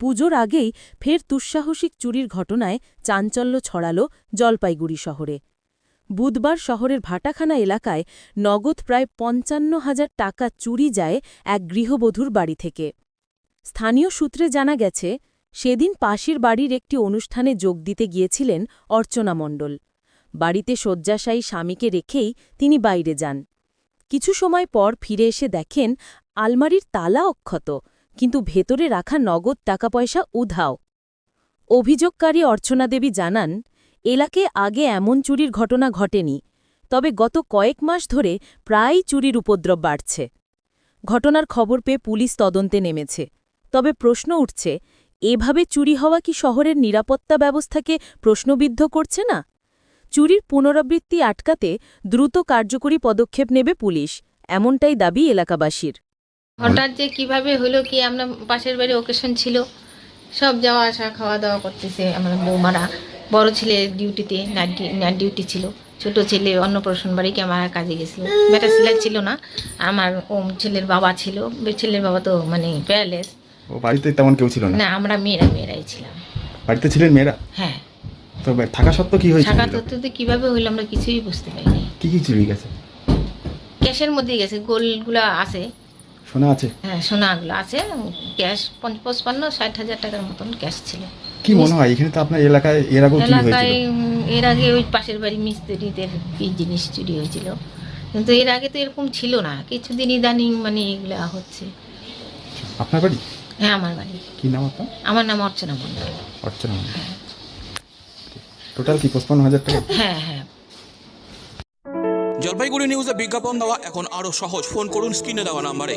পুজোর আগেই ফের দুঃসাহসিক চুরির ঘটনায় চাঞ্চল্য ছড়াল জলপাইগুড়ি শহরে। বুধবার শহরের ভাটাখানা এলাকায় নগদ প্রায় পঞ্চান্ন হাজার টাকা চুরি যায় এক গৃহবধূর বাড়ি থেকে। স্থানীয় সূত্রে জানা গেছে, সেদিন পাশের বাড়ির একটি অনুষ্ঠানে যোগ দিতে গিয়েছিলেন অর্চনা মণ্ডল। বাড়িতে শয্যাশায়ী স্বামীকে রেখেই তিনি বাইরে যান। কিছু সময় পর ফিরে এসে দেখেন আলমারির তালা অক্ষত। কিন্তু ভেতরে রাখা নগদ টাকা পয়সা উধাও। অভিযোগকারী অর্চনা দেবী জানান, এলাকে আগে এমন চুরির ঘটনা ঘটেনি, তবে গত কয়েক মাস ধরে প্রায়ই চুরির উপদ্রব বাড়ছে। ঘটনার খবর পেয়ে পুলিশ তদন্তে নেমেছে। তবে প্রশ্ন উঠছে, এভাবে চুরি হওয়া কি শহরের নিরাপত্তা ব্যবস্থাকে প্রশ্নবিদ্ধ করছে না? চুরির পুনরাবৃত্তি আটকাতে দ্রুত কার্যকরী পদক্ষেপ নেবে পুলিশ, এমনটাই দাবি এলাকাবাসীর। হঠাৎ যে কীভাবে হলো কি আমরা পাশের বাড়ি ওকেশন ছিল। সব যাওয়া আসা খাওয়া দাওয়া করতেছে আমার বৌমারা। বড় ছেলে ডিউটিতে নাইট ডিউটি ছিল। ছোট ছেলে অন্নপ্রাশন বাড়ি ক্যামেরার কাজে গেছিল। বেটা ছেলে ছিল না আমার ওম ছেলের বাবা ছিল। ছেলের বাবা তো মানে প্যারালেস ও বাড়িতে তেমন কেউ ছিল না? না আমরা মেয়েরা মেয়েরাই ছিলাম। বাড়িতে ছিলেন মেয়েরা? হ্যাঁ। তো বা- থাকা সত্ত্বেও কি হয়েছিল? থাকা তথ্যতে কীভাবে হইল আমরা কিছুই বুঝতে পারিনি। কি কি চুরি গেছে? ক্যাশের মধ্যে গেছে গোলগুলো আছে। শোনা আছে? হ্যাঁ সোনাগুলো আছে। ক্যাশ পঞ্চান্ন ষাট হাজার টাকার মতন ক্যাশ ছিল। কি মনে হয়? এখানে তো আপনার এলাকায় এর আগেও চুরি এলাকায় হয়েছিল। এর আগে ওই পাশের বাড়ি মিস্ত্রিদের কি জিনিস চুরি হয়েছিল। কিন্তু এর আগে তো এরকম ছিল না। কিছুদিন ইদানিং মানে এগুলা হচ্ছে। আপনার বাড়ি? হ্যাঁ আমার বাড়ি। কি নাম আপনার? আমার নাম অর্চনা মন্ডল অর্চনা টোটাল কি পঁচপান্ন হাজার টাকা? হ্যাঁ হ্যাঁ। জলপাইগুড়ি নিউজে বিজ্ঞাপন দেওয়া এখন আরও সহজ। ফোন করুন স্ক্রিনে দেওয়া নাম্বারে।